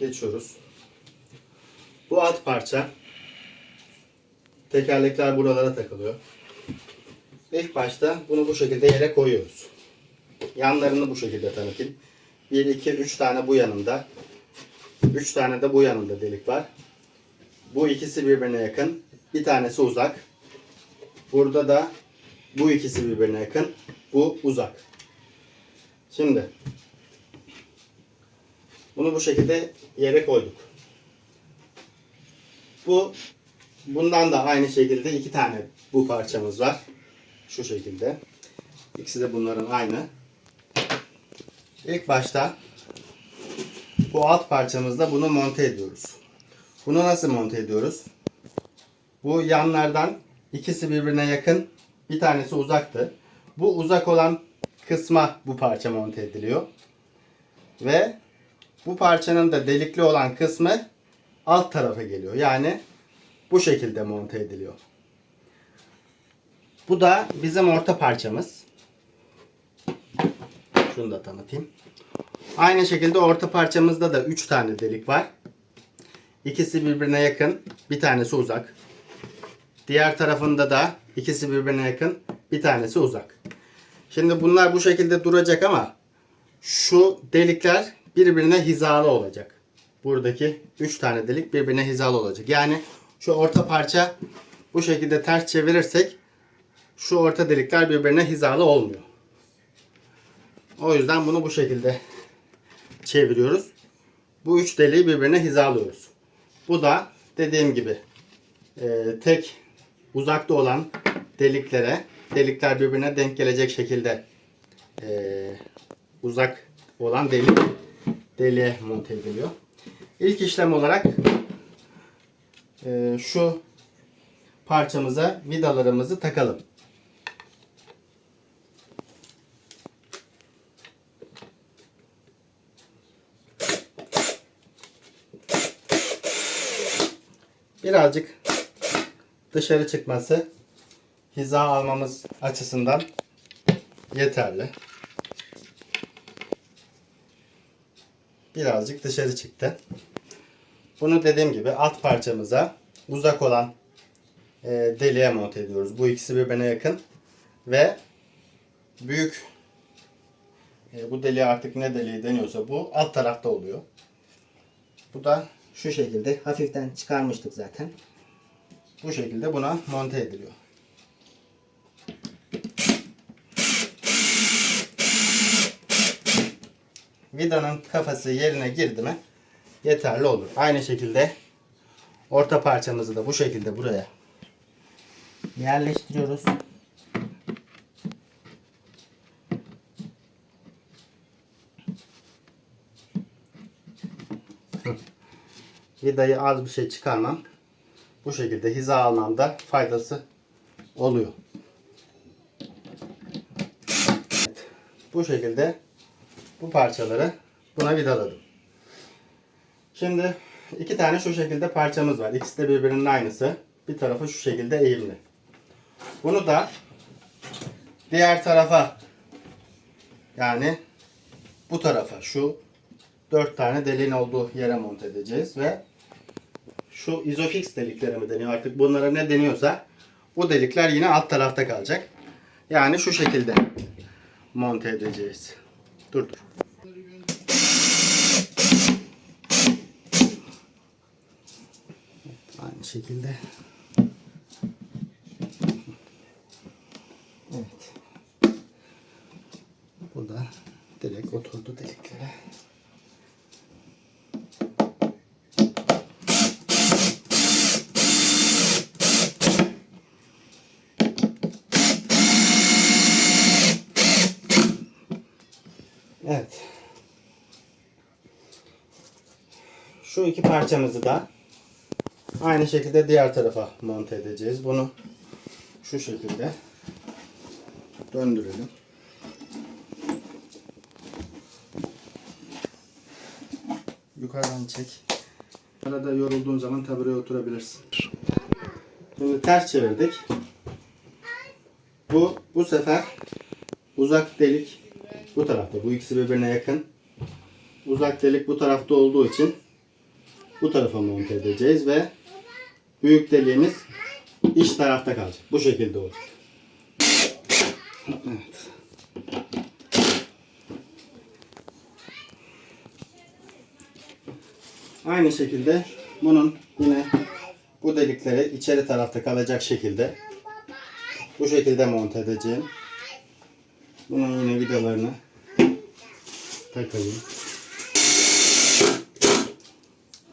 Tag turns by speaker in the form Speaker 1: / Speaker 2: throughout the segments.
Speaker 1: Geçiyoruz. Bu alt parça tekerlekler buralara takılıyor. İlk başta bunu bu şekilde yere koyuyoruz. Yanlarını bu şekilde tanıtayım. 1, 2, 3 tane bu yanında. 3 tane de bu yanında delik var. Bu ikisi birbirine yakın. Bir tanesi uzak. Burada da bu ikisi birbirine yakın. Bu uzak. Şimdi bunu bu şekilde yere koyduk. Bu bundan da aynı şekilde iki tane bu parçamız var. Şu şekilde. İkisi de bunların aynı. İlk başta bu alt parçamızda bunu monte ediyoruz. Bunu nasıl monte ediyoruz? Bu yanlardan ikisi birbirine yakın, bir tanesi uzaktı. Bu uzak olan kısma bu parça monte ediliyor. Ve bu parçanın da delikli olan kısmı alt tarafa geliyor. Yani bu şekilde monte ediliyor. Bu da bizim orta parçamız. Şunu da tanıtayım. Aynı şekilde orta parçamızda da 3 tane delik var. İkisi birbirine yakın, bir tanesi uzak. Diğer tarafında da ikisi birbirine yakın, bir tanesi uzak. Şimdi bunlar bu şekilde duracak ama şu delikler birbirine hizalı olacak. Buradaki 3 tane delik birbirine hizalı olacak. Yani şu orta parça bu şekilde ters çevirirsek şu orta delikler birbirine hizalı olmuyor. O yüzden bunu bu şekilde çeviriyoruz. Bu üç deliği birbirine hizalıyoruz. Bu da dediğim gibi e, tek uzakta olan deliklere delikler birbirine denk gelecek şekilde e, uzak olan delik deliğe monte ediliyor. İlk işlem olarak e, şu parçamıza vidalarımızı takalım. Birazcık dışarı çıkması hiza almamız açısından yeterli. Birazcık dışarı çıktı. Bunu dediğim gibi alt parçamıza uzak olan e, deliğe monte ediyoruz. Bu ikisi birbirine yakın ve büyük e, bu deliğe artık ne deliği deniyorsa bu alt tarafta oluyor. Bu da şu şekilde hafiften çıkarmıştık zaten. Bu şekilde buna monte ediliyor. Vidanın kafası yerine girdi mi yeterli olur. Aynı şekilde orta parçamızı da bu şekilde buraya yerleştiriyoruz. Vidayı az bir şey çıkarmam. Bu şekilde hiza almamda faydası oluyor. Evet, bu şekilde bu parçaları buna vidaladım. Şimdi iki tane şu şekilde parçamız var. İkisi de birbirinin aynısı. Bir tarafı şu şekilde eğimli. Bunu da diğer tarafa yani bu tarafa şu dört tane deliğin olduğu yere monte edeceğiz ve şu izofix delikleri mi deniyor artık bunlara ne deniyorsa bu delikler yine alt tarafta kalacak. Yani şu şekilde monte edeceğiz. Dur dur. Aynı şekilde. Evet. Bu da direkt oturdu deliklere. Evet. Şu iki parçamızı da aynı şekilde diğer tarafa monte edeceğiz. Bunu şu şekilde döndürelim. Yukarıdan çek. Arada yorulduğun zaman tabureye oturabilirsin. Şimdi ters çevirdik. Bu bu sefer uzak delik bu tarafta. Bu ikisi birbirine yakın. Uzak delik bu tarafta olduğu için bu tarafa monte edeceğiz ve büyük deliğimiz iç tarafta kalacak. Bu şekilde olacak. Evet. Aynı şekilde bunun yine bu delikleri içeri tarafta kalacak şekilde bu şekilde monte edeceğim. Bunun yine vidalarını takayım.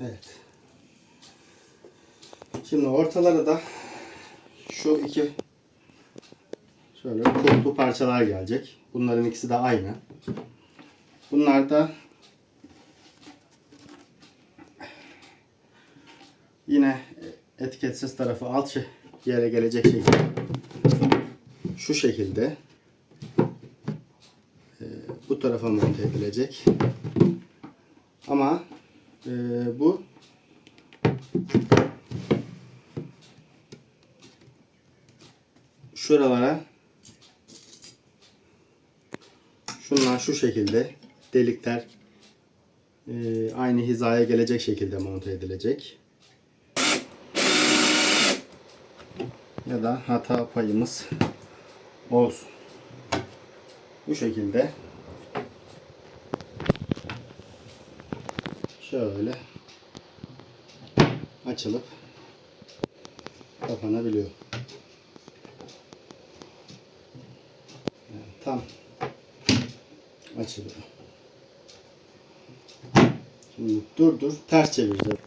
Speaker 1: Evet. Şimdi ortalara da şu iki şöyle kulplu parçalar gelecek. Bunların ikisi de aynı. Bunlar da yine etiketsiz tarafı alt yere gelecek şekilde şu şekilde tarafa monte edilecek. Ama e, bu şuralara şunlar şu şekilde delikler e, aynı hizaya gelecek şekilde monte edilecek. Ya da hata payımız olsun. Bu şekilde şöyle açılıp kapanabiliyor. Yani tam açılıyor. Şimdi dur dur ters çevireceğiz.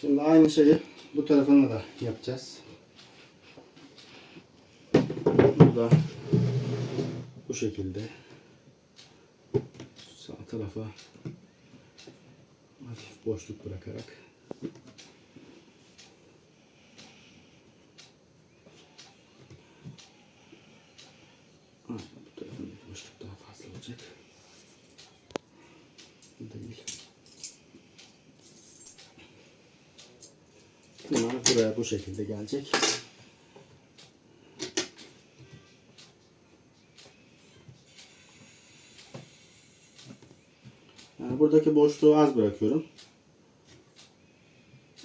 Speaker 1: Şimdi aynı şeyi bu tarafına da yapacağız. Burada bu şekilde sağ tarafa boşluk bırakarak bu tarafındaki boşluk daha fazla olacak. Bu değil. Bunlar buraya bu şekilde gelecek. Buradaki boşluğu az bırakıyorum.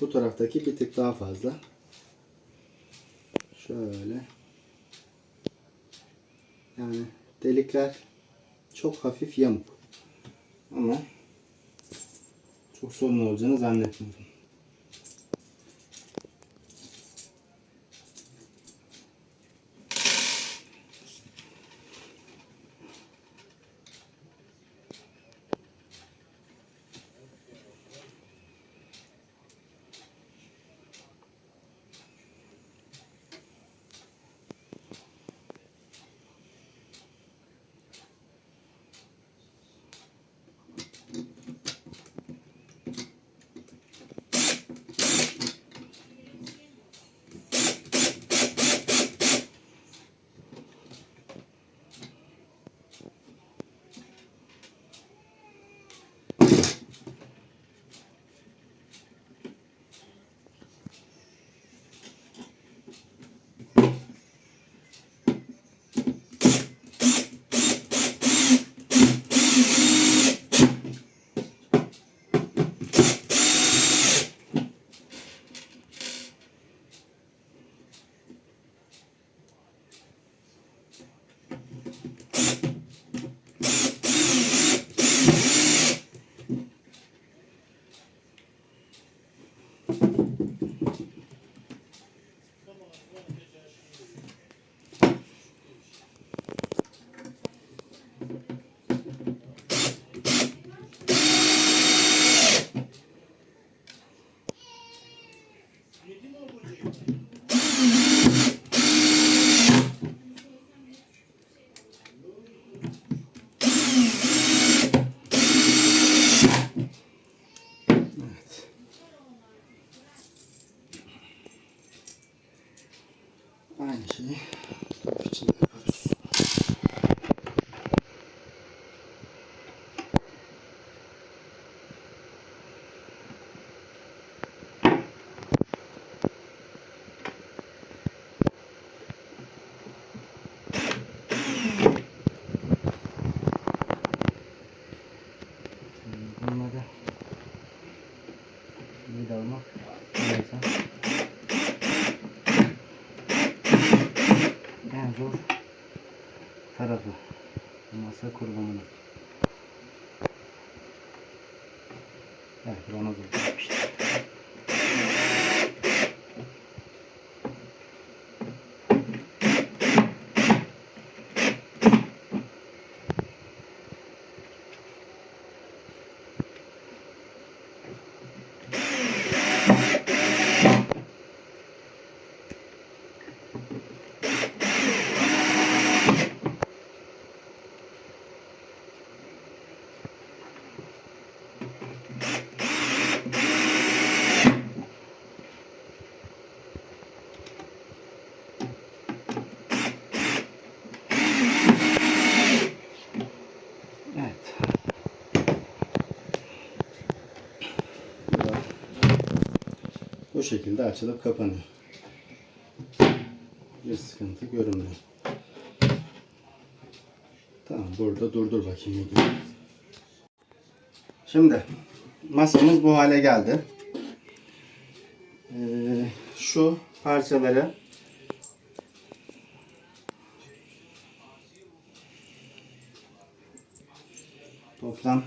Speaker 1: Bu taraftaki bir tık daha fazla. Şöyle. Yani delikler çok hafif yamuk. Ama çok sorun olacağını zannetmiyorum. Vidalama. Neyse. En zor tarafı. Masa kurulumunu. Evet, bana zor yapmıştı. Şekilde açılıp kapanıyor. Bir sıkıntı görünmüyor. Tamam burada durdur bakayım videoyu. Şimdi masamız bu hale geldi. Ee, şu parçaları toplam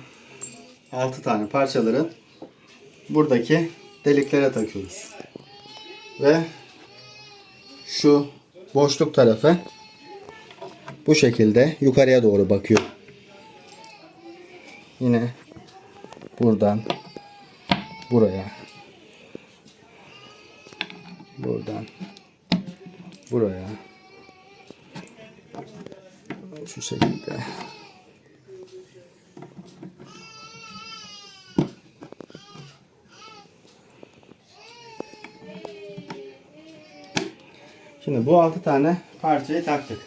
Speaker 1: 6 tane parçaları buradaki deliklere takıyoruz. Ve şu boşluk tarafı bu şekilde yukarıya doğru bakıyor. Yine buradan buraya buradan buraya şu şekilde bu 6 tane parçayı taktık.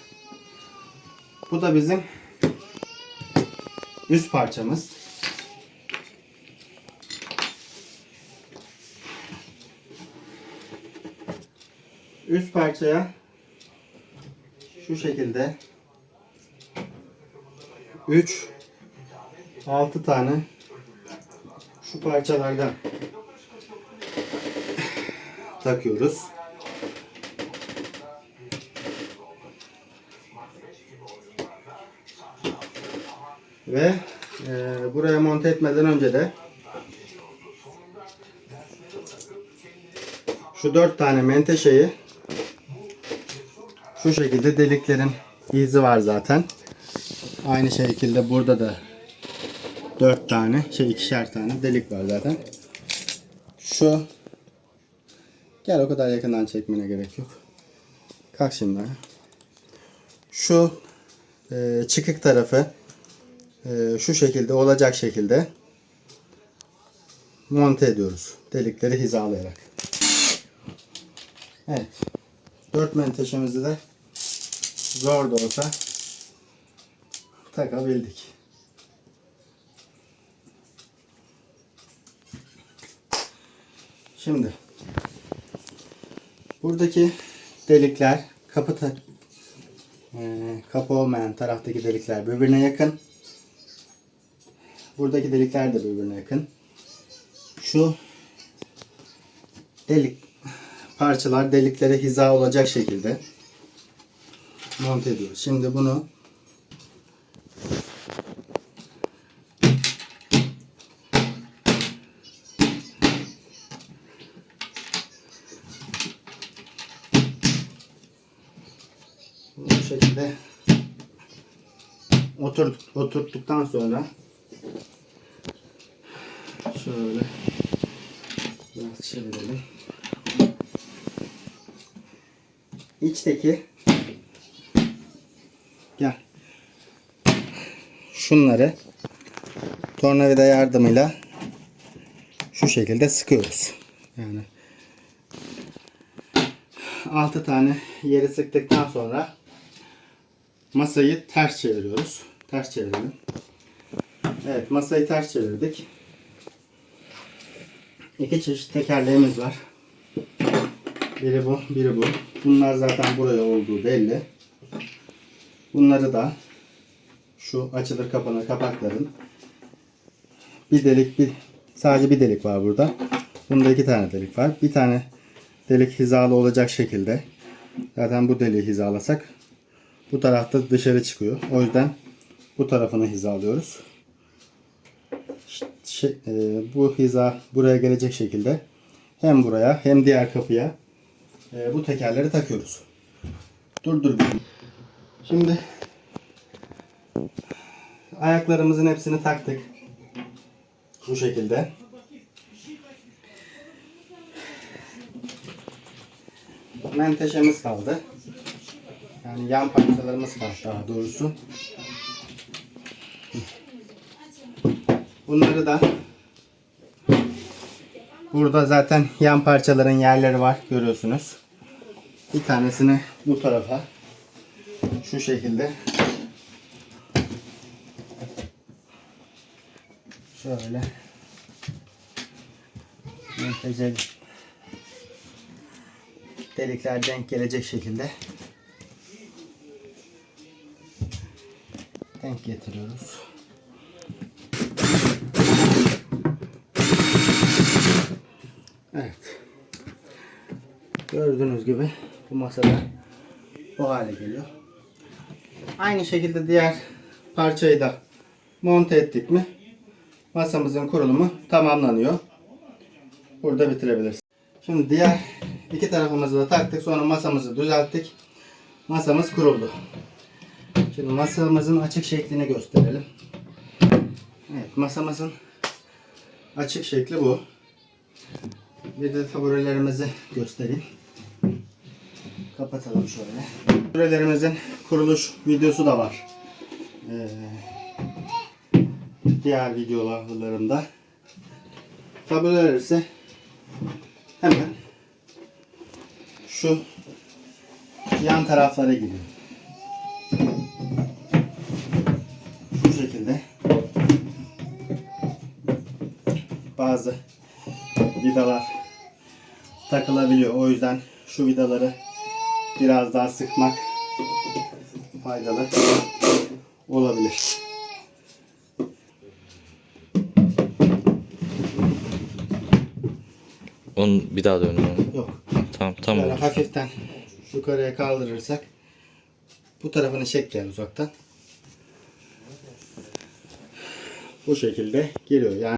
Speaker 1: Bu da bizim üst parçamız. Üst parçaya şu şekilde 3 6 tane şu parçalardan takıyoruz. Ve e, buraya monte etmeden önce de şu dört tane menteşeyi şu şekilde deliklerin izi var zaten. Aynı şekilde burada da dört tane şey ikişer tane delik var zaten. Şu gel o kadar yakından çekmene gerek yok. Kalk şimdi. Şu e, çıkık tarafı şu şekilde olacak şekilde monte ediyoruz. Delikleri hizalayarak. Evet. Dört menteşemizi de zor da olsa takabildik. Şimdi buradaki delikler kapı e, kapı olmayan taraftaki delikler birbirine yakın. Buradaki delikler de birbirine yakın. Şu delik parçalar deliklere hiza olacak şekilde monte ediyoruz. Şimdi bunu bu şekilde oturt, oturttuktan sonra şöyle biraz çevirelim. İçteki gel. Şunları tornavida yardımıyla şu şekilde sıkıyoruz. Yani 6 tane yeri sıktıktan sonra masayı ters çeviriyoruz. Ters çevirelim. Evet masayı ters çevirdik. İki çeşit tekerleğimiz var. Biri bu, biri bu. Bunlar zaten buraya olduğu belli. Bunları da şu açılır kapanır kapakların bir delik bir sadece bir delik var burada. Bunda iki tane delik var. Bir tane delik hizalı olacak şekilde. Zaten bu deliği hizalasak bu tarafta dışarı çıkıyor. O yüzden bu tarafını hizalıyoruz. Şey, e, bu hiza buraya gelecek şekilde hem buraya hem diğer kapıya e, bu tekerleri takıyoruz. Dur dur. Şimdi ayaklarımızın hepsini taktık. Bu şekilde. Menteşemiz kaldı. Yani yan parçalarımız kaldı daha doğrusu. Bunları da burada zaten yan parçaların yerleri var görüyorsunuz. Bir tanesini bu tarafa şu şekilde şöyle delikler denk gelecek şekilde denk getiriyoruz. Gördüğünüz gibi bu masada bu hale geliyor. Aynı şekilde diğer parçayı da monte ettik mi masamızın kurulumu tamamlanıyor. Burada bitirebiliriz. Şimdi diğer iki tarafımızı da taktık. Sonra masamızı düzelttik. Masamız kuruldu. Şimdi masamızın açık şeklini gösterelim. Evet masamızın açık şekli bu. Bir de taburelerimizi göstereyim. Kapatalım şöyle. Taburelerimizin kuruluş videosu da var. Ee, diğer videolarımda. Tabureler ise hemen şu yan taraflara gidiyor. Şu şekilde bazı vidalar takılabiliyor. O yüzden şu vidaları biraz daha sıkmak faydalı olabilir.
Speaker 2: Onu bir daha dönün.
Speaker 1: Yok.
Speaker 2: Tamam tamam.
Speaker 1: Böyle hafiften yukarıya kaldırırsak bu tarafını çek gel uzaktan. Bu şekilde geliyor. Yani